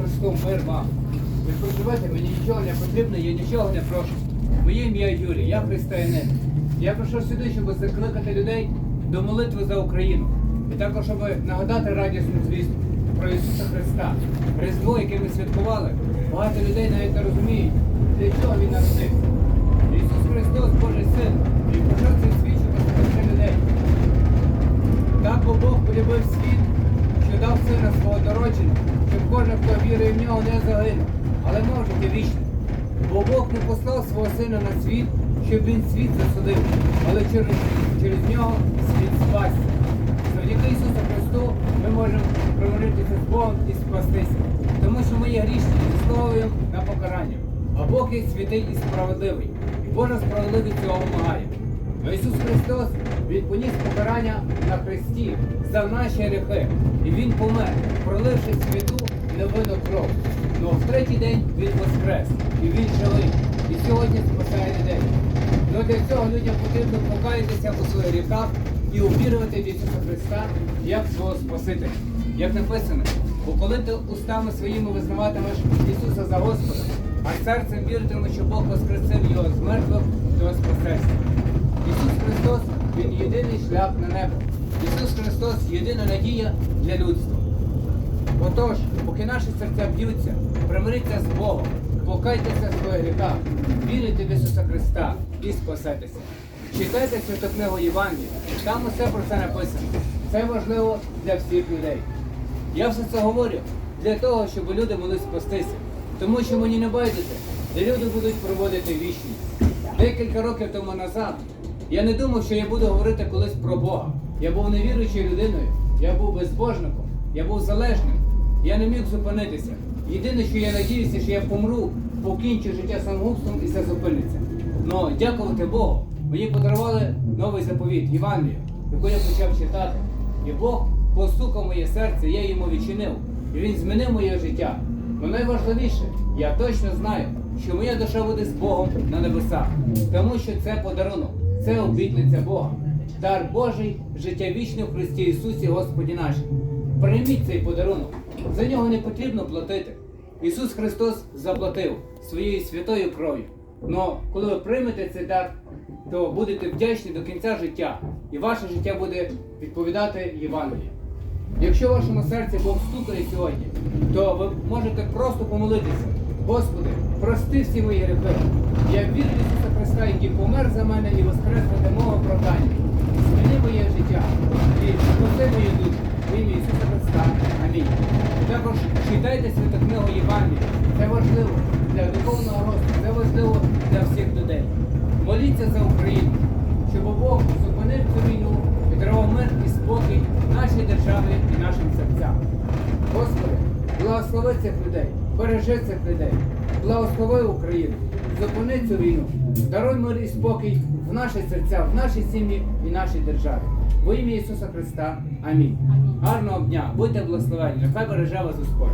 Христу, мир вам. Ви проживете, мені нічого не потрібно, я нічого не прошу. Моє ім'я Юрій, я християнин. Я прийшов сюди, щоб закликати людей до молитви за Україну. І також, щоб нагадати радісну звістку про Ісуса Христа. Різдво, яке ми святкували, багато людей навіть не розуміють, для чого Він народився. Ісус Христос, Божий Син, цей світ, щоб спасти людей. Так бо Бог полюбив світ, що дав сина свого дородження, щоб кожен, хто вірує в нього, не загинув, але мав життя вічне. Бо Бог не послав свого сина на світ, щоб він світ засудив, але через, через нього світ спасся. Завдяки Ісусу Христу ми можемо примиритися з Богом і спастися, тому що ми є грішні і заслуговуємо на покарання. А Бог є святий і справедливий, і Божа справедливість цього вимагає. Но Ісус Христос, Він поніс покарання на хресті за наші гріхи. І Він помер, проливши святу невинну кров. Но в третій день Він воскрес, і Він живий, і сьогодні спасає людей. Но для цього людям потрібно покаятися у своїх гріхах і увірувати в Ісуса Христа як свого Спасителя. Як написано, бо коли ти устами своїми визнаватимеш Ісуса за Господа, а серцем віритимеш, що Бог воскресив його з мертвих, то спасешся. Ісус Христос Він єдиний шлях на небо. Ісус Христос єдина надія для людства. Отож, поки наші серця б'ються, примиріться з Богом, покайтеся в своїх гріхах, вірите в Ісуса Христа і спасетеся. Читайте святу книгу Євангелія, там усе про це написано. Це важливо для всіх людей. Я все це говорю для того, щоб люди могли спастися. Тому що мені не байдуже, де люди будуть проводити вічність. Декілька років тому назад я не думав, що я буду говорити колись про Бога. Я був невіруючою людиною, я був безбожником, я був залежним. Я не міг зупинитися. Єдине, що я надіюся, що я помру, покінчу життя самогубством і все зупиниться. Но дякувати Богу, мені подарували новий заповіт, Євангелію, яку я почав читати. І Бог постукав моє серце, я йому відчинив. І він змінив моє життя. Но найважливіше, я точно знаю, що моя душа буде з Богом на небесах, тому що це подарунок, це обітниця Бога. Дар Божий, життя вічне в Христі Ісусі Господі нашому. Прийміть цей подарунок. За нього не потрібно платити. Ісус Христос заплатив своєю святою кров'ю. Но коли ви приймете цей дар, то будете вдячні до кінця життя, і ваше життя буде відповідати Євангелію. Якщо в вашому серці Бог стукає сьогодні, то ви можете просто помолитися. Господи, прости всі мої гріхи. Я вірю в Ісуса Христа, який помер за мене і воскрес ради мого оправдання. Зміни моє життя і спаси мою душу. В ім'я Ісуса Христа. Амінь. Також читайте святу книгу Євангелія. Це важливо для духовного росту, це важливо для всіх людей. Моліться за Україну, щоб Бог зупинив цю війну і дарував мир і спокій нашій державі і нашим серцям. Господи, благослови цих людей, бережи цих людей, благослови Україну, зупини цю війну, даруй мир і спокій в наші серця, в нашій сім'ї і нашій державі. Во ім'я Ісуса Христа. Амінь. Гарного дня, будьте благословені, нехай береже вас Господь.